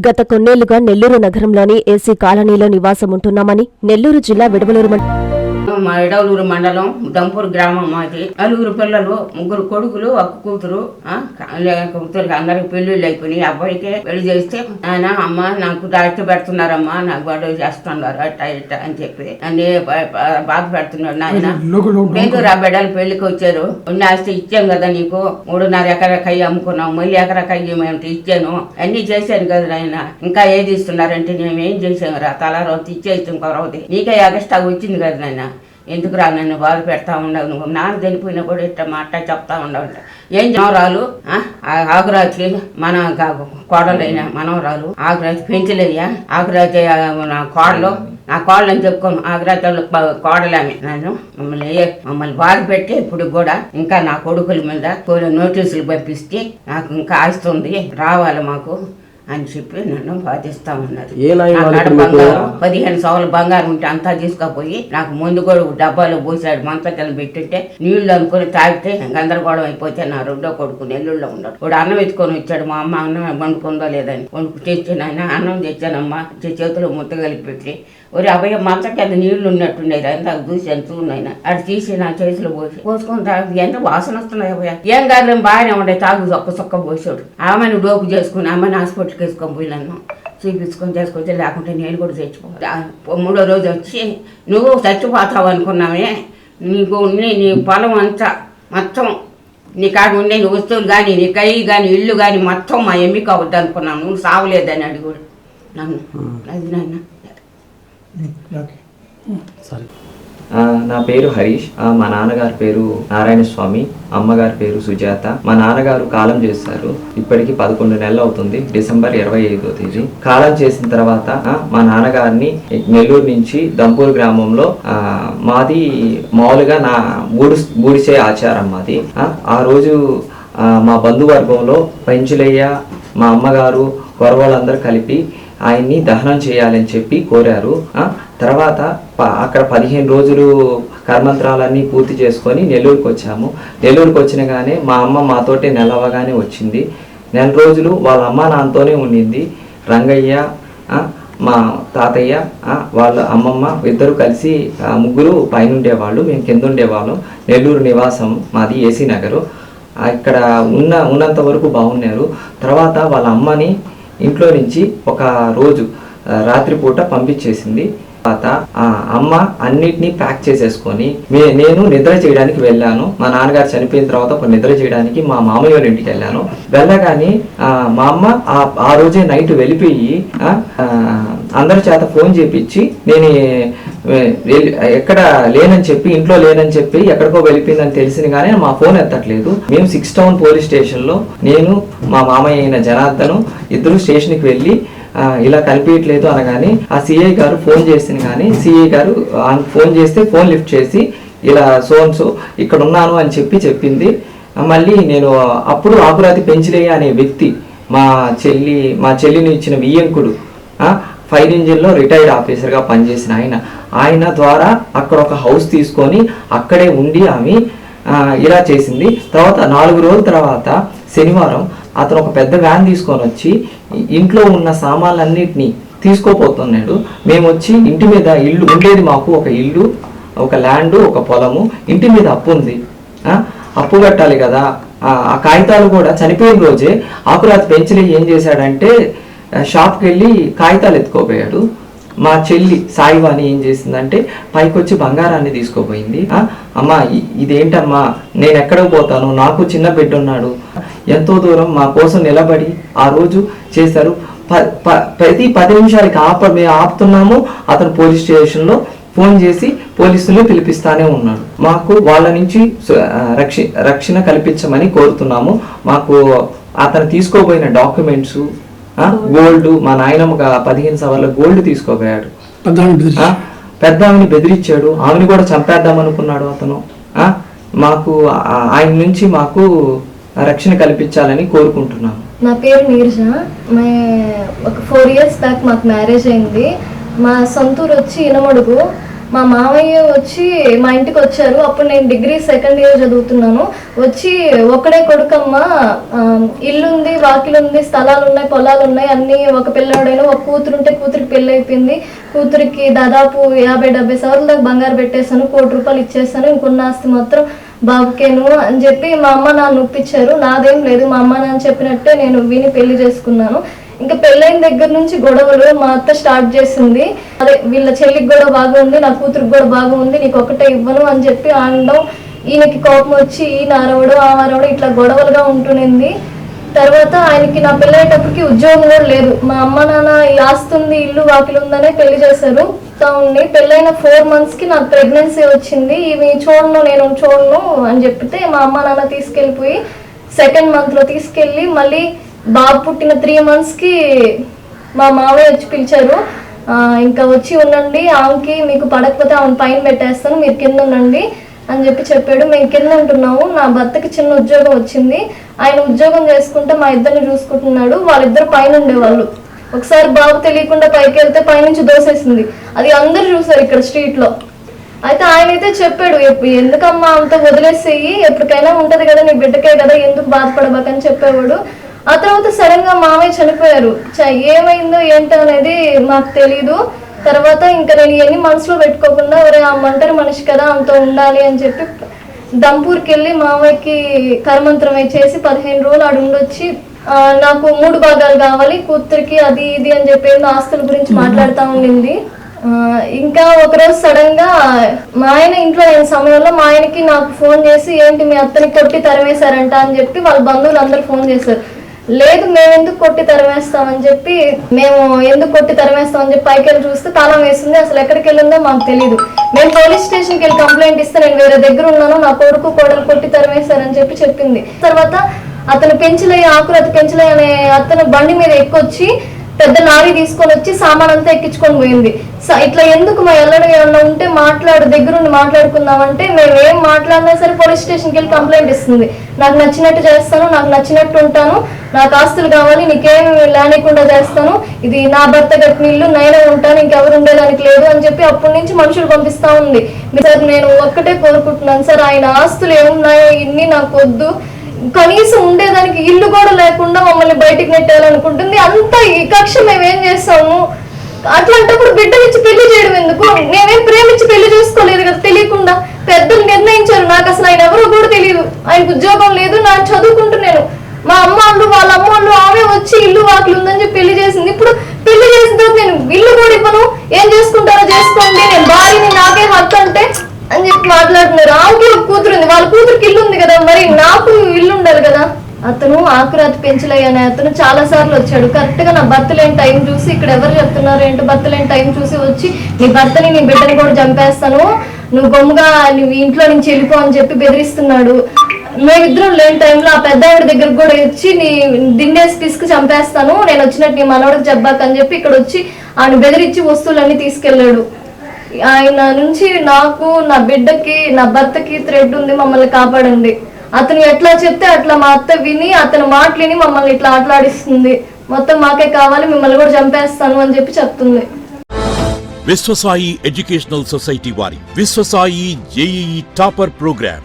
గత కొన్నేళ్ళుగా నెల్లూరు నగరంలోని ఏసీ కాలనీలో నివాసం ఉంటున్నామని నెల్లూరు జిల్లా విడవలూరు మండలం మా ఎడవలూరు మండలం దంపూర్ గ్రామం మాది. నలుగురు పిల్లలు ముగ్గురు కొడుకులు ఒక కూతురు కూతురికి అందరికి పెళ్ళిళ్ళు అయిపోయినాయి. అబ్బాయికే పెళ్ళి చేస్తే ఆయన అమ్మ నాకు దాచి పెడుతున్నారమ్మా నాకు గొడవ చేస్తున్నారు అట్ట ఇట్ట అని చెప్పి అన్ని బాధ పెడుతున్నాడు నాయన. లేదు రా బిడ్డలు పెళ్ళికి వచ్చారు. ఉన్న ఆస్తి ఇచ్చాం కదా నీకు. మూడున్నర ఎకరా కయ్యి అమ్ముకున్నాం. మళ్ళీ ఎకరా మేము ఇచ్చాను. అన్ని చేశాను కదా నాయన. ఇంకా ఏది ఇస్తున్నారంటే మేము ఏం చేసాము రా? తల రోజు ఇచ్చేస్తాం కొరవది. నీకే ఎగస్ట్రా వచ్చింది కదా నాయన. ఎందుకు రా నన్ను బాధ పెడతా ఉండవు? నువ్వు నాన్న చనిపోయినా కూడా ఇట్ట మాట చెప్తా ఉండవు. ఏం జనవరాలు ఆకురాత్రి మన కోడలైన మనవరాలు ఆకురాత్రి పెంచలేయ్యా ఆకురాత్రి నా కోడలు. నా కోడలు అని చెప్పుకోను ఆగ్రాతలు కోడలామె నన్ను. మమ్మల్ని మమ్మల్ని బాధ పెట్టి ఇప్పుడు కూడా ఇంకా నా కొడుకుల మీద నోటీసులు పంపిస్తే నాకు ఇంకా ఆస్తుంది రావాలి మాకు. అని చెప్పి నన్ను బాధిస్తా ఉన్నది ఏ నాయం నా వాళ్ళు కాడ ఇప్పుడు మీకు? బంగారం పదిహేను సవాలు బంగారం ఉంటే అంతా తీసుకుపోయి నాకు ముందు కూడా డబ్బాలో పోసాడు మంచకలు పెట్టింటే నీళ్ళు అనుకుని తాగితే గందరగోళం అయిపోతే నా రెండో కొడుకు నెల్లూరులో ఉన్నాడు. ఇప్పుడు అన్నం ఎత్తుకొని వచ్చాడు మా అమ్మ అన్నం వండుకుందో లేదని. వండుకు తెచ్చాను ఆయన అన్నం తెచ్చానమ్మా చేతిలో ముద్ద కలిపి పెట్టి. ఒరే అభయ మంచకి నీళ్ళు ఉన్నట్టున్నాయి ఎంత చూసాను చూడైనా అటు తీసి నా చేతిలో పోసి పోసుకొని తాగి ఎంత వాసన వస్తున్నాయి అభయ ఏం కాదు బాగానే ఉండే తాగు సొక్క సొక్క పోసాడు. ఆమెను డోపు చేసుకుని ఆమెను వేసుకొని పోయినాను. చూపించుకొని చేసుకొచ్చి లేకుంటే నేను కూడా చచ్చిపోతా మూడో రోజు వచ్చి నువ్వు చచ్చిపోతావు అనుకున్నావే. నీకు ఉండే నీ పొలం అంతా మొత్తం నీ కాడ ఉండే నీ వస్తువులు కానీ నీ కై కానీ ఇల్లు కానీ మొత్తం మా ఎమ్మిక అవద్దు అనుకున్నాను. నువ్వు సావలేదని అడుగుడు నన్ను. అది నాన్న. సరే. నా పేరు హరీష్. మా నాన్నగారి పేరు నారాయణ స్వామి అమ్మగారి పేరు సుజాత. మా నాన్నగారు కాలం చేస్తారు ఇప్పటికి పదకొండు నెలలు అవుతుంది. డిసెంబర్ ఇరవై ఐదో తేదీ. కాలం చేసిన తర్వాత మా నాన్నగారిని నెల్లూరు నుంచి దంపూర్ గ్రామంలో మాది మామూలుగా నా బూడి బూడిసే ఆచారం మాది. ఆ, రోజు మా బంధువర్గంలో పెంచులయ్య మా అమ్మగారు కొరవాళ్ళందరూ కలిపి ఆయన్ని దహనం చేయాలని చెప్పి కోరారు. తర్వాత అక్కడ పదిహేను రోజులు కర్మంత్రాలన్నీ పూర్తి చేసుకొని నెల్లూరుకి వచ్చాము. నెల్లూరుకి వచ్చినగానే మా అమ్మ మాతోటే నెలవగానే వచ్చింది. నెల రోజులు వాళ్ళ అమ్మ నాన్నతోనే ఉండింది. రంగయ్య మా తాతయ్య వాళ్ళ అమ్మమ్మ ఇద్దరు కలిసి ముగ్గురు పైన ఉండేవాళ్ళు మేము కింద ఉండేవాళ్ళం నెల్లూరు నివాసం మాది ఏసీ నగరు. అక్కడ ఉన్న ఉన్నంత వరకు బాగున్నారు. తర్వాత వాళ్ళ అమ్మని ఇంట్లో నుంచి ఒక రోజు రాత్రిపూట పంపించేసింది. తర్వాత ఆ అమ్మ అన్నిటినీ ప్యాక్ చేసేసుకొని నేను నిద్ర చేయడానికి వెళ్ళాను. మా నాన్నగారు చనిపోయిన తర్వాత ఒక నిద్ర చేయడానికి మా మామయ్య వాళ్ళ ఇంటికి వెళ్ళాను. వెళ్ళగానే మా అమ్మ ఆ ఆ రోజే నైట్ వెళ్ళిపోయి అందరి చేత ఫోన్ చేపించి నేను ఎక్కడ లేనని చెప్పి ఇంట్లో లేనని చెప్పి ఎక్కడికో వెళ్ళిపోయిందని తెలిసింది కానీ మా ఫోన్ ఎత్తట్లేదు. మేము సిక్స్ టౌన్ పోలీస్ స్టేషన్లో నేను మా మామయ్య అయిన జనార్దను ఇద్దరు స్టేషన్కి వెళ్ళి ఇలా కనిపించట్లేదు అనగానే ఆ సిఐ గారు ఫోన్ చేసింది కానీ సిఐ గారు ఫోన్ చేస్తే ఫోన్ లిఫ్ట్ చేసి ఇలా సోన్ సో ఇక్కడ ఉన్నాను అని చెప్పి చెప్పింది. మళ్ళీ నేను అప్పుడు ఆకురాతి పెంచిలే అనే వ్యక్తి మా చెల్లి మా చెల్లిని ఇచ్చిన వియ్యంకుడు ఫైర్ ఇంజిన్లో రిటైర్డ్ ఆఫీసర్గా పనిచేసిన ఆయన. ఆయన ద్వారా అక్కడ ఒక హౌస్ తీసుకొని అక్కడే ఉండి ఆమె ఇలా చేసింది. తర్వాత నాలుగు రోజుల తర్వాత శనివారం అతను ఒక పెద్ద వ్యాన్ తీసుకొని వచ్చి ఇంట్లో ఉన్న సామాన్లన్నింటినీ తీసుకోపోతున్నాడు. మేము వచ్చి ఇంటి మీద ఇల్లు ఉండేది మాకు ఒక ఇల్లు ఒక ల్యాండ్ ఒక పొలము ఇంటి మీద అప్పు ఉంది. అప్పు కట్టాలి కదా. ఆ కాగితాలు కూడా చనిపోయిన రోజే ఆకురాతి పెంచిలి ఏం చేశాడంటే షాప్కి వెళ్ళి కాగితాలు ఎత్తుకోపోయాడు మా చెల్లి సాయివాణి ఏం చేసిందంటే పైకి వచ్చి బంగారాన్ని తీసుకోపోయింది అమ్మా ఇదేంటమ్మా? నేను ఎక్కడికి పోతాను? నాకు చిన్న బిడ్డ ఉన్నాడు. ఎంతో దూరం మా కోసం నిలబడి ఆ రోజు చేశారు. ప్రతి పది నిమిషాలకి ఆప మేము ఆపుతున్నాము. అతను పోలీస్ స్టేషన్లో ఫోన్ చేసి పోలీసులు పిలిపిస్తానే ఉన్నాడు. మాకు వాళ్ళ నుంచి రక్షి రక్షణ కల్పించమని కోరుతున్నాము. మాకు అతను తీసుకోబోయిన డాక్యుమెంట్స్ గోల్డ్ మా నాయనమ్మ పదిహేను సవర్ల గోల్డ్ తీసుకోపోయాడు ఆ, పెద్ద ఆమెని బెదిరించాడు ఆమెని కూడా చంపేద్దాం అనుకున్నాడు అతను మాకు ఆయన నుంచి మాకు రక్షణ కల్పించాలని కోరుకుంటున్నాను. నా పేరు నీరజ. మే ఒక ఫోర్ ఇయర్స్ బ్యాక్ మాకు మ్యారేజ్ అయింది. మా సొంతూరు వచ్చి ఇనమడుగు. మా మామయ్య వచ్చి మా ఇంటికి వచ్చారు. అప్పుడు నేను డిగ్రీ సెకండ్ ఇయర్ చదువుతున్నాను. వచ్చి ఒక్కడే కొడుకమ్మ ఇల్లుంది వాకిలుంది స్థలాలు ఉన్నాయి పొలాలు ఉన్నాయి అన్ని ఒక పిల్లాడైనా ఒక కూతురు ఉంటే కూతురికి పెళ్ళి అయిపోయింది కూతురికి దాదాపు యాభై డెబ్బై సవర్ల దాకా బంగారు పెట్టేశాను. కోటి రూపాయలు ఇచ్చేసాను ఇంకొన్న ఆస్తి మాత్రం బాబుకేను అని చెప్పి మా అమ్మ నాన్న ఒప్పించారు. నాదేం లేదు మా అమ్మ నాన్న చెప్పినట్టే నేను విని పెళ్ళి చేసుకున్నాను. ఇంకా పెళ్ళైన దగ్గర నుంచి గొడవలు మా అత్త స్టార్ట్ చేసింది. అదే వీళ్ళ చెల్లికి కూడా బాగా ఉంది నా కూతురికి కూడా బాగా ఉంది నీకు ఒకటే ఇవ్వను అని చెప్పి ఆనడం ఈయనకి కోపం వచ్చి ఈయన అరవడు ఆ అరవడు ఇట్లా గొడవలుగా ఉంటునింది తర్వాత ఆయనకి నా పెళ్ళయ్యేటప్పటికి ఉద్యోగం కూడా లేదు. మా అమ్మ నాన్న ఈ ఉంది ఇల్లు వాకిలు ఉందనే పెళ్ళి చేశారు. ఉంది పెళ్ళైన ఫోర్ మంత్స్కి నాకు ప్రెగ్నెన్సీ వచ్చింది. ఇవి చూడను నేను చూడను అని చెప్తే మా అమ్మ నాన్న తీసుకెళ్ళిపోయి సెకండ్ మంత్లో తీసుకెళ్ళి మళ్ళీ బాబు పుట్టిన త్రీ మంత్స్కి మా మావయ్య వచ్చి పిలిచారు. ఇంకా వచ్చి ఉండండి ఆమెకి మీకు పడకపోతే ఆమెను పైన పెట్టేస్తాను మీరు కింద ఉండండి అని చెప్పి చెప్పాడు. మేము కింద ఉంటున్నాము నా భర్తకి చిన్న ఉద్యోగం వచ్చింది. ఆయన ఉద్యోగం చేసుకుంటే మా ఇద్దరిని చూసుకుంటున్నాడు. వాళ్ళిద్దరు పైన ఉండేవాళ్ళు. ఒకసారి బాబు తెలియకుండా పైకి వెళ్తే పైనుంచి దోసేసింది. అది అందరు చూసారు ఇక్కడ స్ట్రీట్లో. అయితే ఆయన అయితే చెప్పాడు ఎందుకమ్మా అంత వదిలేసేయి? ఎప్పటికైనా ఉంటది కదా నీ బిడ్డకే కదా ఎందుకు బాధపడబాకని చెప్పేవాడు. ఆ తర్వాత సడన్గా మామయ్య చనిపోయారు. చ- ఏమైందో ఏంటో అనేది మాకు తెలీదు. తర్వాత ఇంకా నేను ఎన్ని మనసులో పెట్టుకోకుండా ఒరే ఆ మంటరి మనిషి కదా అంత ఉండాలి అని చెప్పి దంపూర్కి వెళ్ళి మామయ్యకి కర్మంత్రం చేసి పదిహేను రోజులు ఆడు ఉండొచ్చి నాకు మూడు భాగాలు కావాలి. కూతురికి అది ఇది అని చెప్పి ఆస్తుల గురించి మాట్లాడుతూ ఉండింది. ఇంకా ఒకరోజు సడన్గా మా ఆయన ఇంట్లో లేని సమయంలో మా ఆయనకి నాకు ఫోన్ చేసి ఏంటి మీ అత్తని కొట్టి తరిమేశారంట అని చెప్పి వాళ్ళ బంధువులు అందరు ఫోన్ చేశారు. లేదు మేము ఎందుకు కొట్టి తరిమేస్తామని చెప్పి మేము ఎందుకు కొట్టి తరిమేస్తామని చెప్పి పైకి వెళ్ళి చూస్తే తాళం వేసింది అసలు ఎక్కడికి వెళ్ళిందో మాకు తెలియదు మేము పోలీస్ స్టేషన్కి వెళ్ళి కంప్లైంట్ ఇస్తే నేను వేరే దగ్గర ఉన్నాను. నా కొడుకు కోడలు కొట్టి తరిమేశారని చెప్పి చెప్పింది. తర్వాత అతను పెంచలయ్య ఆకురత పెంచలయ్య అనే అతను బండి మీద ఎక్కొచ్చి పెద్ద లారీ తీసుకొని వచ్చి సామాన్ అంతా ఎక్కించుకొని పోయింది. ఇట్లా ఎందుకు మా ఎల్లడు ఏమన్నా ఉంటే మాట్లాడు దగ్గరుండి మాట్లాడుకుందామంటే మేము ఏం మాట్లాడినా సరే పోలీస్ స్టేషన్కి వెళ్ళి కంప్లైంట్ ఇస్తుంది. నాకు నచ్చినట్టు చేస్తాను నాకు నచ్చినట్టు ఉంటాను. నాకు ఆస్తులు కావాలి నీకేం లేనికుండా చేస్తాను. ఇది నా భర్త కట్టిన ఇల్లు నేనే ఉంటాను ఇంకెవరు ఉండేదానికి లేదు అని చెప్పి అప్పటి నుంచి మనుషులు పంపిస్తా ఉంది. సార్ నేను ఒక్కటే కోరుకుంటున్నాను. సార్ ఆయన ఆస్తులు ఏమున్నాయో ఇన్ని నాకు వద్దు. కనీసం ఉండేదానికి ఇల్లు కూడా లేకుండా మమ్మల్ని బయటికి నెట్టాలనుకుంటుంది అంత ఈ కక్ష మేమేం చేస్తాము? అట్లాంటప్పుడు బిడ్డనిచ్చి పెళ్ళి చేయడం ఎందుకు? నేనేం ప్రేమించి పెళ్ళి చేసుకోలేదు కదా తెలియకుండా. పెద్దలు నిర్ణయించారు నాకు అసలు ఆయన ఎవరో కూడా తెలియదు. ఆయనకు ఉద్యోగం లేదు నాకు చదువుకుంటున్నాను. మా అమ్మ వాళ్ళు వాళ్ళ అమ్మ వాళ్ళు ఆమె వచ్చి ఇల్లు వాకిలు ఉందని చెప్పి పెళ్ళి చేసింది. ఇప్పుడు పెళ్ళి చేసిన తర్వాత నేను ఇల్లు కూడా ఇవ్వను ఏం చేసుకుంటారో చేసుకోండి నేను భార్యని నాకే హక్కు అంటే అని చెప్పి మాట్లాడుతున్నారు ఆమెకి ఒక కూతురు ఉంది వాళ్ళ కూతురికి ఇల్లు ఉంది కదా మరి నాకు ఇల్లు ఉండాలి కదా అతను ఆకురాతి పెంచలయ్య అనే అతను చాలా సార్లు వచ్చాడు. కరెక్ట్గా నా భర్త లేని టైం చూసి ఇక్కడ ఎవరు చెప్తున్నారు ఏంటో? భర్త లేని టైం చూసి వచ్చి నీ భర్తని నీ బిడ్డని కూడా చంపేస్తాను. నువ్వు గమ్ముగా నువ్వు ఇంట్లో నుంచి వెళ్ళిపో అని చెప్పి బెదిరిస్తున్నాడు. మేమిద్దరం లేని టైంలో ఆ పెద్ద ఆవిడ దగ్గరకు కూడా వచ్చి నీ దిండేసి పిసుకు చంపేస్తాను. నేను వచ్చినట్టు నీ మనవడికి చెప్పాక అని చెప్పి ఇక్కడ వచ్చి ఆయన బెదిరించి వస్తువులన్నీ తీసుకెళ్ళాడు. ఆయన నుంచి నాకు నా బిడ్డకి నా భర్తకి థ్రెడ్ ఉంది. మమ్మల్ని కాపాడండి. అతను ఎట్లా చెప్తే అట్లా మా అత్త విని అతను మాటలిని మమ్మల్ని ఇట్లా ఆటలాడిస్తుంది. మొత్తం మాకే కావాలి మిమ్మల్ని కూడా చంపేస్తాను అని చెప్పి చెప్తుంది. విశ్వసాయి ఎడ్యుకేషనల్ సొసైటీ వారి Viswasai JEE topper program.